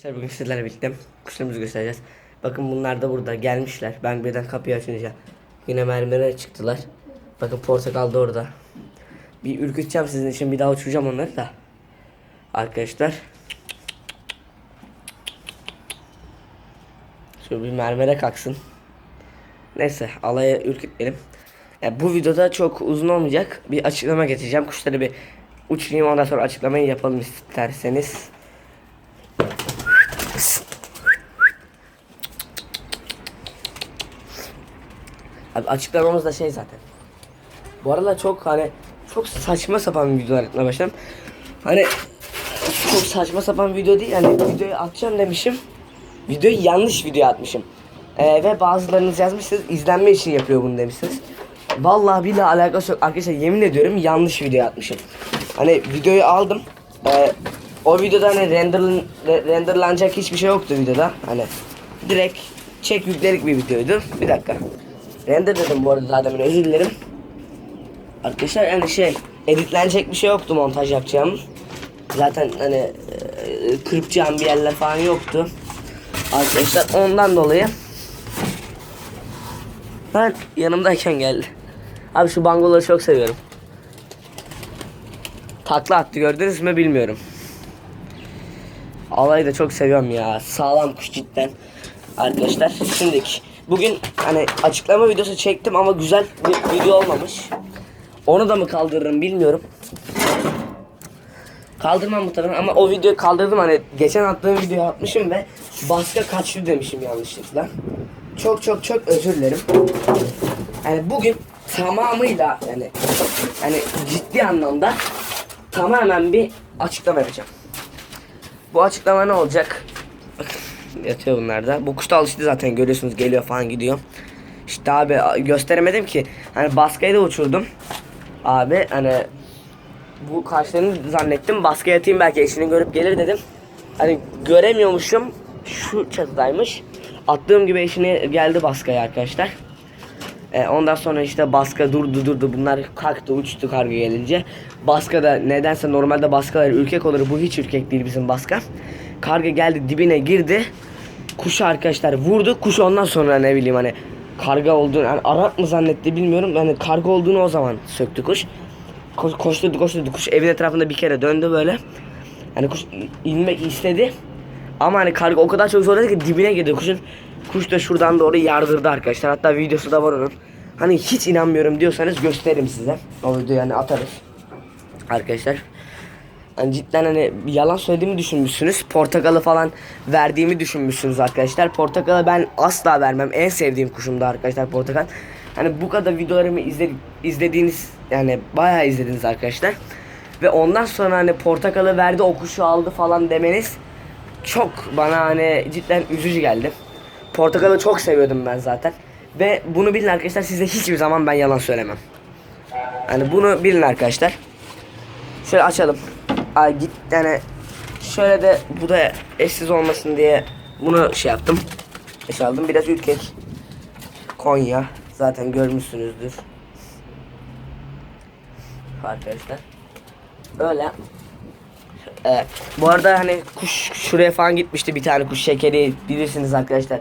Arkadaşlar bugün sizlerle birlikte kuşlarımızı göstereceğiz. Bakın bunlar da burada gelmişler. Ben birden kapıyı açınca yine mermere çıktılar. Bakın portakal da orada. Bir ürküteceğim sizin için bir daha uçuracağım onları da. Arkadaşlar. Şöyle bir mermere kalksın. Neyse alaya ürkütmeyelim. Ya bu videoda çok uzun olmayacak. Bir açıklama getireceğim. Kuşları bir uçurayım ondan sonra açıklamayı yapalım isterseniz. Abi açıklamamız da şey zaten. Bu aralar çok hani çok saçma sapan videolar atmaya başladım. Hani çok saçma sapan video değil yani videoyu atacağım demişim. Videoyu yanlış video atmışım. Ee, ve bazılarınız yazmışsınız izlenme için yapıyor bunu demişsiniz. Vallahi billahi alakası yok arkadaşlar yemin ediyorum yanlış video atmışım. Hani videoyu aldım. Ee, o videoda hani render, re- renderlanacak hiçbir şey yoktu videoda. Hani direkt çek yüklerik bir videoydu. Bir dakika. Render dedim bu arada zaten özür dilerim. Arkadaşlar yani şey editlenecek bir şey yoktu montaj yapacağım. Zaten hani e, kırpacağım bir yerler falan yoktu. Arkadaşlar ondan dolayı ben yanımdayken geldi. Abi şu bangoları çok seviyorum. Takla attı gördünüz mü bilmiyorum. Alayı da çok seviyorum ya. Sağlam kuş cidden. Arkadaşlar şimdi bugün hani açıklama videosu çektim ama güzel bir video olmamış. Onu da mı kaldırırım bilmiyorum. Kaldırmam muhtemelen ama o videoyu kaldırdım hani geçen attığım videoyu atmışım ve baskı kaçtı demişim yanlışlıkla. Çok çok çok özür dilerim. Yani bugün tamamıyla yani hani ciddi anlamda tamamen bir açıklama yapacağım. Bu açıklama ne olacak? Yatıyor bunlar da. Bu kuş da alıştı zaten görüyorsunuz geliyor falan gidiyor. İşte abi gösteremedim ki. Hani baskıyı da uçurdum. Abi hani bu kaşlarını zannettim. Baskıya atayım belki eşini görüp gelir dedim. Hani göremiyormuşum. Şu çatıdaymış. Attığım gibi eşine geldi baskıya arkadaşlar. E, ondan sonra işte baska durdu durdu bunlar kalktı uçtu karga gelince. Baska da nedense normalde baskalar ürkek olur bu hiç ürkek değil bizim baska. Karga geldi dibine girdi. Kuşu arkadaşlar vurdu. Kuş ondan sonra ne bileyim hani karga olduğunu yani Arap mı zannetti bilmiyorum. Yani karga olduğunu o zaman söktü kuş. Ko koşturdu koşturdu kuş evin etrafında bir kere döndü böyle. Hani kuş inmek istedi. Ama hani karga o kadar çok zorladı ki dibine girdi kuşun. Kuş da şuradan doğru yardırdı arkadaşlar. Hatta videosu da var onun. Hani hiç inanmıyorum diyorsanız gösteririm size. O videoyu yani atarız. Arkadaşlar. Hani cidden hani yalan söylediğimi düşünmüşsünüz. Portakalı falan verdiğimi düşünmüşsünüz arkadaşlar. Portakalı ben asla vermem. En sevdiğim kuşumdu arkadaşlar portakal. Hani bu kadar videolarımı izle, izlediğiniz yani bayağı izlediniz arkadaşlar. Ve ondan sonra hani portakalı verdi o kuşu aldı falan demeniz çok bana hani cidden üzücü geldi. Portakalı çok seviyordum ben zaten. Ve bunu bilin arkadaşlar size hiçbir zaman ben yalan söylemem. Hani bunu bilin arkadaşlar. Şöyle açalım. Ay git yani şöyle de bu da eşsiz olmasın diye bunu şey yaptım. Eş aldım biraz ürkek. Konya zaten görmüşsünüzdür. Arkadaşlar. Öyle. Ee, bu arada hani kuş şuraya falan gitmişti bir tane kuş şekeri bilirsiniz arkadaşlar.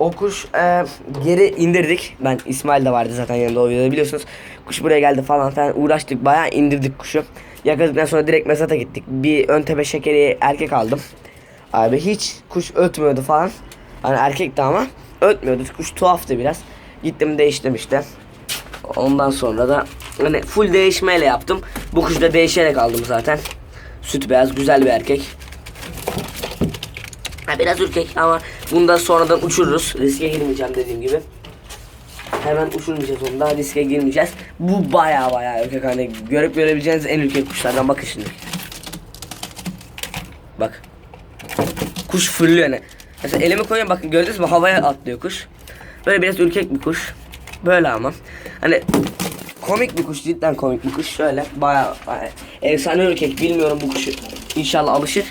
O kuş e, geri indirdik. Ben İsmail de vardı zaten yanında o videoda biliyorsunuz. Kuş buraya geldi falan filan uğraştık bayağı indirdik kuşu. Yakaladıktan sonra direkt mezata gittik. Bir ön tepe şekeri erkek aldım. Abi hiç kuş ötmüyordu falan. Hani erkekti ama ötmüyordu. Kuş tuhaftı biraz. Gittim değiştim işte. Ondan sonra da hani full değişmeyle yaptım. Bu kuşu da değişerek aldım zaten. Süt beyaz güzel bir erkek. Biraz ürkek ama bunu da sonradan uçururuz. Riske girmeyeceğim dediğim gibi. Hemen uçurmayacağız onu da riske girmeyeceğiz. Bu baya baya ürkek hani görüp görebileceğiniz en ürkek kuşlardan bakın şimdi. Bak. Kuş fırlıyor hani. Mesela elimi koyuyorum bakın gördünüz mü havaya atlıyor kuş. Böyle biraz ürkek bir kuş. Böyle ama. Hani komik bir kuş cidden komik bir kuş. Şöyle baya, baya efsane ürkek bilmiyorum bu kuşu. İnşallah alışır.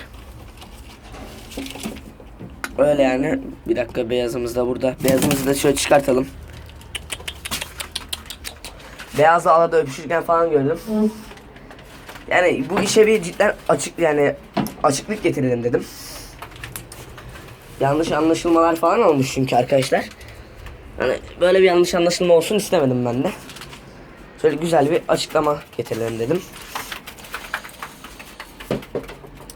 Öyle yani. Bir dakika beyazımız da burada. Beyazımızı da şöyle çıkartalım. Beyazla alada öpüşürken falan gördüm. Yani bu işe bir cidden açık yani açıklık getirelim dedim. yanlış anlaşılmalar falan olmuş çünkü arkadaşlar. Hani böyle bir yanlış anlaşılma olsun istemedim ben de. Şöyle güzel bir açıklama getirelim dedim.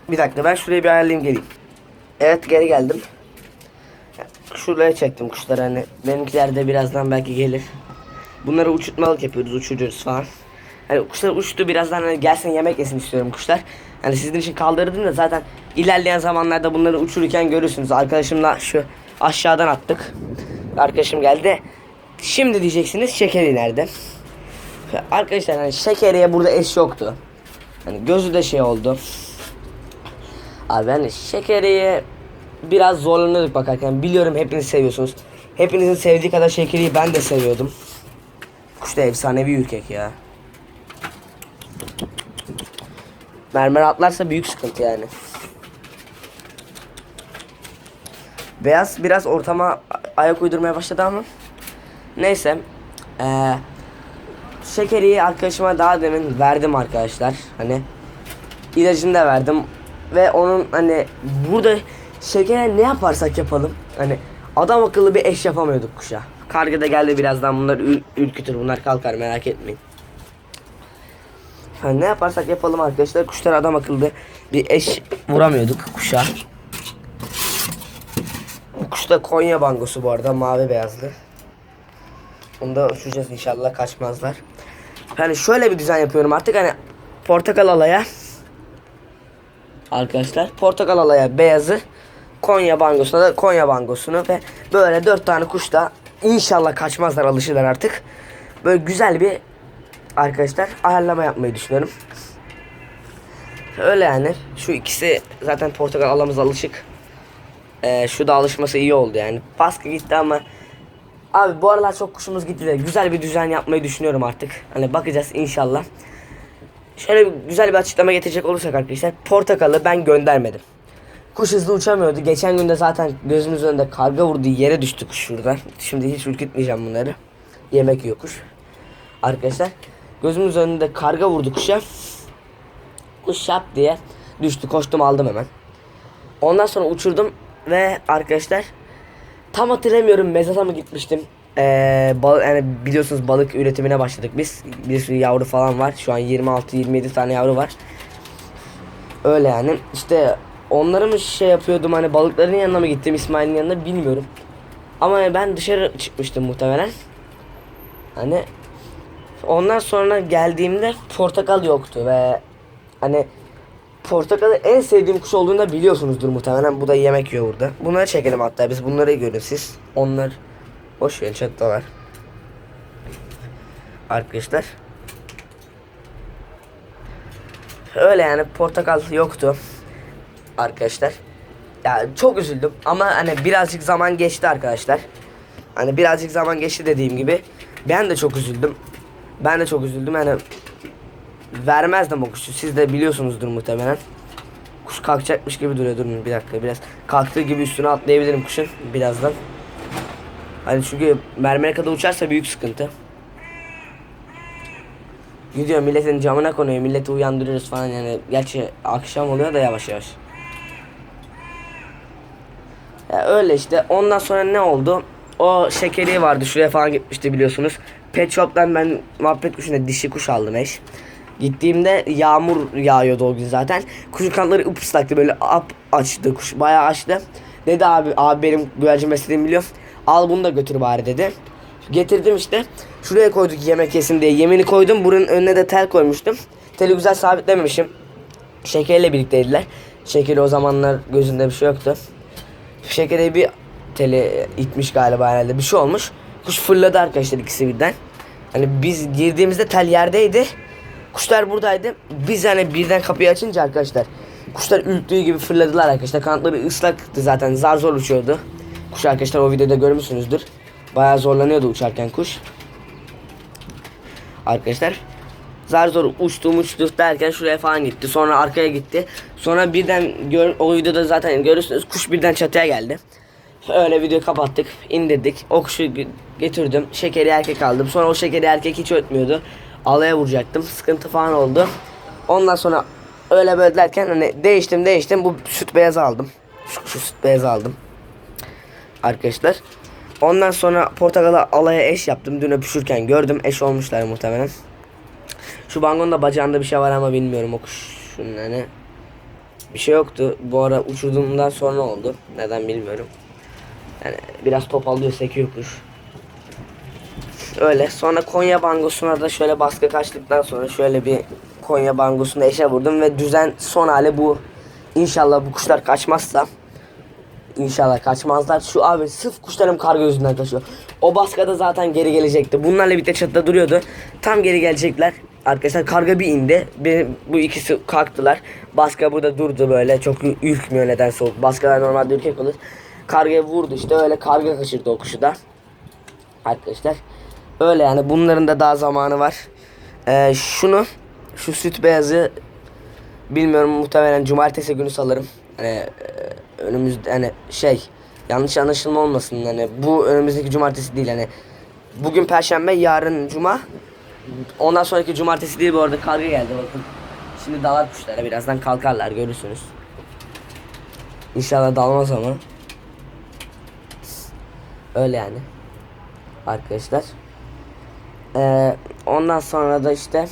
Bir dakika ben şuraya bir ayarlayayım geleyim. Evet geri geldim. Şuraya çektim kuşları hani benimkiler de birazdan belki gelir. Bunları uçurtmalık yapıyoruz uçuruyoruz falan. Hani kuşlar uçtu birazdan hani gelsin yemek yesin istiyorum kuşlar. Hani sizin için kaldırdım da zaten ilerleyen zamanlarda bunları uçururken görürsünüz. Arkadaşımla şu aşağıdan attık. Arkadaşım geldi. Şimdi diyeceksiniz şekeri nerede? Arkadaşlar hani şekeriye burada eş yoktu. Hani gözü de şey oldu. Abi hani şekeriye biraz zorlanıyorduk bakarken. Biliyorum hepiniz seviyorsunuz. Hepinizin sevdiği kadar şekeriyi ben de seviyordum. Kuş da efsanevi ürkek ya. Mermer atlarsa büyük sıkıntı yani. Beyaz biraz ortama ayak uydurmaya başladı ama. Neyse. Ee, şekeriyi arkadaşıma daha demin verdim arkadaşlar. Hani ilacını da verdim. Ve onun hani burada şekere ne yaparsak yapalım. Hani adam akıllı bir eş yapamıyorduk kuşa. Karga da geldi birazdan bunlar ür- ürkütür bunlar kalkar merak etmeyin. Ha, ne yaparsak yapalım arkadaşlar kuşlar adam akıllı bir eş vuramıyorduk kuşa. Bu kuş da Konya bangosu bu arada mavi beyazlı. Onu da uçuracağız inşallah kaçmazlar. Yani şöyle bir düzen yapıyorum artık hani portakal alaya arkadaşlar portakal alaya beyazı Konya bangosuna da Konya bangosunu ve böyle dört tane kuş da inşallah kaçmazlar alışırlar artık. Böyle güzel bir arkadaşlar ayarlama yapmayı düşünüyorum. Öyle yani. Şu ikisi zaten portakal alamız alışık. Ee, şu da alışması iyi oldu yani. Baskı gitti ama abi bu aralar çok kuşumuz gitti de güzel bir düzen yapmayı düşünüyorum artık. Hani bakacağız inşallah. Şöyle bir güzel bir açıklama getirecek olursak arkadaşlar portakalı ben göndermedim. Kuş hızlı uçamıyordu. Geçen günde zaten gözümüz önünde karga vurdu yere düştü kuş şuradan. Şimdi hiç ürkütmeyeceğim bunları. Yemek yiyor kuş. Arkadaşlar gözümüz önünde karga vurdu kuşa. Kuş şap diye düştü. Koştum aldım hemen. Ondan sonra uçurdum ve arkadaşlar tam hatırlamıyorum mezata mı gitmiştim. Ee, bal, yani biliyorsunuz balık üretimine başladık biz. Bir sürü yavru falan var. Şu an 26-27 tane yavru var. Öyle yani. İşte onları mı şey yapıyordum hani balıkların yanına mı gittim İsmail'in yanına bilmiyorum. Ama ben dışarı çıkmıştım muhtemelen. Hani ondan sonra geldiğimde portakal yoktu ve hani portakalı en sevdiğim kuş olduğunu da biliyorsunuzdur muhtemelen. Bu da yemek yiyor burada. Bunları çekelim hatta biz bunları görün siz. Onlar boş verin çattalar. Arkadaşlar. Öyle yani portakal yoktu. Arkadaşlar. Ya çok üzüldüm ama hani birazcık zaman geçti arkadaşlar. Hani birazcık zaman geçti dediğim gibi. Ben de çok üzüldüm. Ben de çok üzüldüm yani vermezdim o kuşu. Siz de biliyorsunuzdur muhtemelen. Kuş kalkacakmış gibi duruyor. Durun bir dakika biraz. Kalktığı gibi üstüne atlayabilirim kuşun birazdan. Hani çünkü mermere kadar uçarsa büyük sıkıntı. Gidiyor milletin camına konuyor. Milleti uyandırıyoruz falan yani. Gerçi akşam oluyor da yavaş yavaş. Ya öyle işte. Ondan sonra ne oldu? O şekeri vardı. Şuraya falan gitmişti biliyorsunuz. Pet Shop'tan ben muhabbet kuşuna dişi kuş aldım eş. Gittiğimde yağmur yağıyordu o gün zaten. Kuşun kanatları ıpıslaktı böyle ap açtı kuş bayağı açtı. Dedi abi abi benim güvercin beslediğimi biliyorum. Al bunu da götür bari dedi. Getirdim işte. Şuraya koyduk yemek yesin diye. Yemini koydum. Buranın önüne de tel koymuştum. Teli güzel sabitlememişim. Şekerle birlikteydiler. Şekeri o zamanlar gözünde bir şey yoktu. Şekeri bir teli itmiş galiba herhalde. Bir şey olmuş. Kuş fırladı arkadaşlar ikisi birden. Hani biz girdiğimizde tel yerdeydi. Kuşlar buradaydı. Biz hani birden kapıyı açınca arkadaşlar kuşlar ürktüğü gibi fırladılar arkadaşlar. Kanatları ıslaktı zaten zar zor uçuyordu. Kuş arkadaşlar o videoda görmüşsünüzdür. Bayağı zorlanıyordu uçarken kuş. Arkadaşlar zar zor uçtu uçtu derken şuraya falan gitti. Sonra arkaya gitti. Sonra birden gör, o videoda zaten görürsünüz kuş birden çatıya geldi. Öyle videoyu kapattık, indirdik. O kuşu getirdim. Şekeri erkek aldım. Sonra o şekeri erkek hiç ötmüyordu. Alaya vuracaktım. Sıkıntı falan oldu. Ondan sonra öyle böyle derken hani değiştim değiştim. Bu süt beyazı aldım. Şu, şu süt beyazı aldım. Arkadaşlar. Ondan sonra portakala alaya eş yaptım. Dün öpüşürken gördüm. Eş olmuşlar muhtemelen. Şu bangonun da bacağında bir şey var ama bilmiyorum o kuşun hani. Bir şey yoktu. Bu ara uçurduğumdan sonra oldu. Neden bilmiyorum. Yani biraz topallıyor sekiyor kuş. Öyle. Sonra Konya bangosuna da şöyle baskı kaçtıktan sonra şöyle bir Konya bangosunu eşe vurdum ve düzen son hali bu. İnşallah bu kuşlar kaçmazsa İnşallah kaçmazlar. Şu abi sırf kuşlarım karga yüzünden kaçıyor. O baskada zaten geri gelecekti. Bunlarla birlikte çatıda duruyordu. Tam geri gelecekler. Arkadaşlar karga bir indi. Benim, bu ikisi kalktılar. Baska burada durdu böyle. Çok ürkmüyor nedense. o. Baskalar normalde ürkek olur. Kargaya vurdu işte. Öyle karga kaçırdı o kuşu da. Arkadaşlar. Öyle yani. Bunların da daha zamanı var. Ee, şunu. Şu süt beyazı bilmiyorum muhtemelen cumartesi günü salarım. Hani e, önümüzde hani şey yanlış anlaşılma olmasın hani bu önümüzdeki cumartesi değil hani bugün perşembe yarın cuma ondan sonraki cumartesi değil bu arada karga geldi bakın. Şimdi dalar kuşlara birazdan kalkarlar görürsünüz. İnşallah dalmaz ama. Öyle yani. Arkadaşlar. Ee, ondan sonra da işte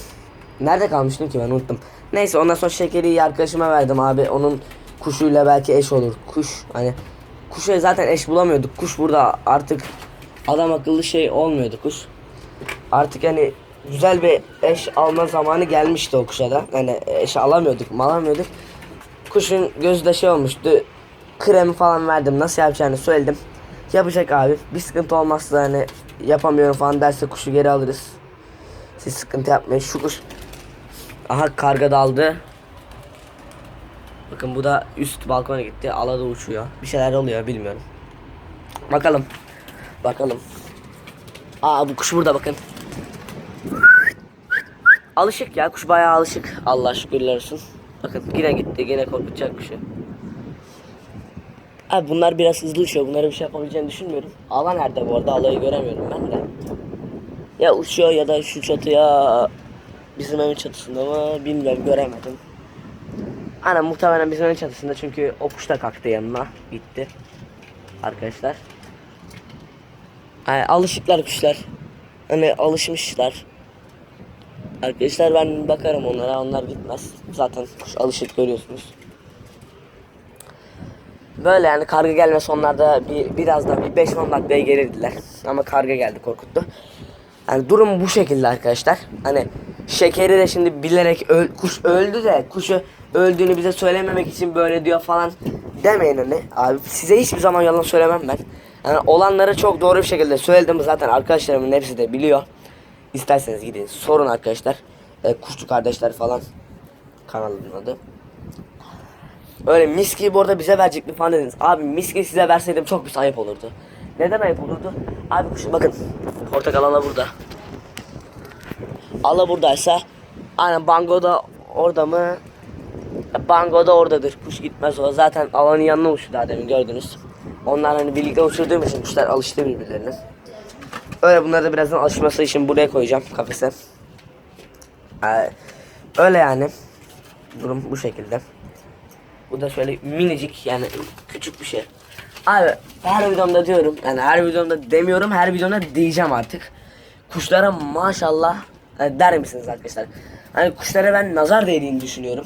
nerede kalmıştım ki ben unuttum. Neyse ondan sonra şekeri arkadaşıma verdim abi. Onun kuşuyla belki eş olur. Kuş hani kuşa zaten eş bulamıyorduk. Kuş burada artık adam akıllı şey olmuyordu kuş. Artık hani güzel bir eş alma zamanı gelmişti o kuşa da. Hani eş alamıyorduk, alamıyorduk. Kuşun gözü de şey olmuştu. Kremi falan verdim. Nasıl yapacağını söyledim. Yapacak abi. Bir sıkıntı olmazsa hani yapamıyorum falan derse kuşu geri alırız. Siz sıkıntı yapmayın. Şu kuş Aha karga daldı. Bakın bu da üst balkona gitti. Alada uçuyor. Bir şeyler oluyor bilmiyorum. Bakalım. Bakalım. Aa bu kuş burada bakın. Alışık ya kuş bayağı alışık. Allah şükürler olsun. Bakın yine gitti yine korkutacak kuşu. Abi bunlar biraz hızlı uçuyor. Bunlara bir şey yapabileceğini düşünmüyorum. Ala nerede bu arada? Alayı göremiyorum ben de. Ya uçuyor ya da şu çatıya bizim evin çatısında mı bilmiyorum göremedim. Ana muhtemelen bizim evin çatısında çünkü o kuş da kalktı yanına gitti. Arkadaşlar. Yani alışıklar kuşlar. Hani alışmışlar. Arkadaşlar ben bakarım onlara onlar gitmez. Zaten kuş alışık görüyorsunuz. Böyle yani karga gelmesi onlar da bir, biraz da bir 5-10 dakikaya gelirdiler. Ama karga geldi korkuttu. Yani durum bu şekilde arkadaşlar. Hani şekeri de şimdi bilerek öl, kuş öldü de kuşu öldüğünü bize söylememek için böyle diyor falan demeyin hani. Abi size hiçbir zaman yalan söylemem ben. Yani olanları çok doğru bir şekilde söyledim zaten arkadaşlarımın hepsi de biliyor. İsterseniz gidin sorun arkadaşlar. E, kuşçu kardeşler falan kanalının adı. Öyle miski bu arada bize verecekti falan dediniz. Abi miski size verseydim çok bir ayıp olurdu. Neden ayıp olurdu? Abi kuş bakın. Portakal ala burada. Ala buradaysa aynen Bango da orada mı? Bango da oradadır. Kuş gitmez o. Zaten alanın yanına uçtu daha demin gördünüz. Onlar hani birlikte uçurduğum için kuşlar alıştı birbirlerine. Öyle bunları da birazdan alışması için buraya koyacağım kafese. Ee, öyle yani. Durum bu şekilde. Bu da şöyle minicik yani küçük bir şey. Abi her videomda diyorum yani her videomda demiyorum her videomda diyeceğim artık. Kuşlara maşallah e, der misiniz arkadaşlar? Hani kuşlara ben nazar değdiğini düşünüyorum.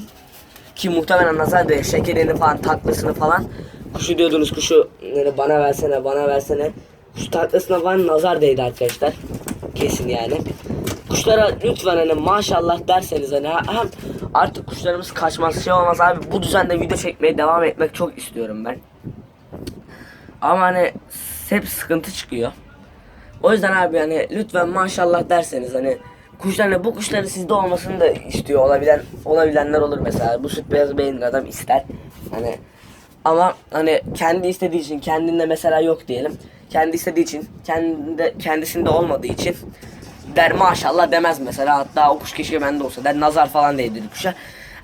Ki muhtemelen nazar değdi şekerini falan tatlısını falan. Kuşu diyordunuz kuşu böyle bana versene bana versene. Kuş tatlısına falan nazar değdi arkadaşlar. Kesin yani. Kuşlara lütfen hani maşallah derseniz hani hem artık kuşlarımız kaçmaz şey olmaz abi bu düzende video çekmeye devam etmek çok istiyorum ben. Ama hani hep sıkıntı çıkıyor. O yüzden abi hani lütfen maşallah derseniz hani kuşların bu kuşların sizde olmasını da istiyor olabilen olabilenler olur mesela. Bu süt beyazı beğenir adam ister. Hani ama hani kendi istediği için kendinde mesela yok diyelim. Kendi istediği için kendinde kendisinde olmadığı için der maşallah demez mesela. Hatta o kuş keşke bende olsa der nazar falan değdirir kuşa.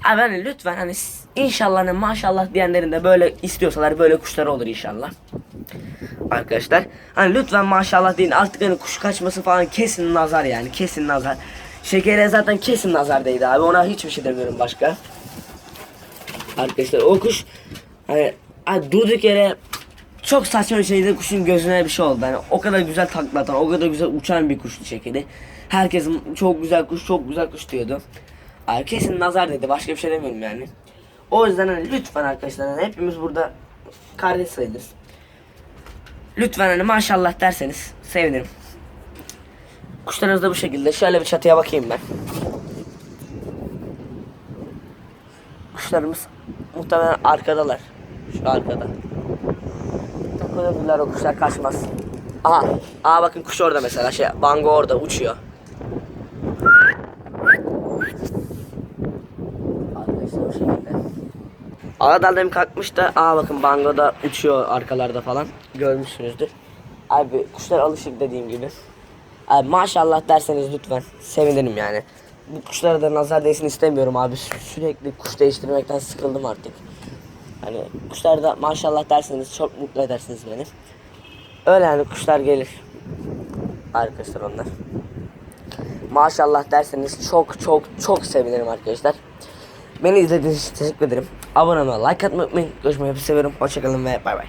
Abi hani lütfen hani inşallah hani maşallah diyenlerin de böyle istiyorsalar böyle kuşları olur inşallah. Arkadaşlar hani lütfen maşallah deyin artık hani kuş kaçması falan kesin nazar yani kesin nazar. Şekere zaten kesin nazar değdi abi ona hiçbir şey demiyorum başka. Arkadaşlar o kuş hani, hani durduk yere çok saçma bir şeyde kuşun gözüne bir şey oldu. Yani o kadar güzel taklatan, o kadar güzel uçan bir kuştu şekeri. Herkesin çok güzel kuş, çok güzel kuş diyordu. Ay, Kesin nazar dedi. Başka bir şey demiyorum yani. O yüzden hani lütfen arkadaşlar hani hepimiz burada kardeş sayılırız. Lütfen hani maşallah derseniz sevinirim. Kuşlarınız da bu şekilde. Şöyle bir çatıya bakayım ben. Kuşlarımız muhtemelen arkadalar. Şu arkada. Takılırlar o kuşlar kaçmaz. Aha. Aa bakın kuş orada mesela. Şey, bango orada uçuyor. Arkadaşlar o şekilde. Demin kalkmış da aa bakın bango da uçuyor arkalarda falan. Görmüşsünüzdür. Abi kuşlar alışık dediğim gibi. Abi maşallah derseniz lütfen sevinirim yani. Bu kuşlara da nazar değsin istemiyorum abi. Sü- Sürekli kuş değiştirmekten sıkıldım artık. Hani kuşlar da maşallah derseniz çok mutlu edersiniz beni. Öyle yani kuşlar gelir. Arkadaşlar onlar. Maşallah derseniz çok çok çok sevinirim arkadaşlar. Beni izlediğiniz için teşekkür ederim. Abone olmayı, like atmayı unutmayın. Görüşmeyi hep seviyorum. Hoşçakalın ve bay bay.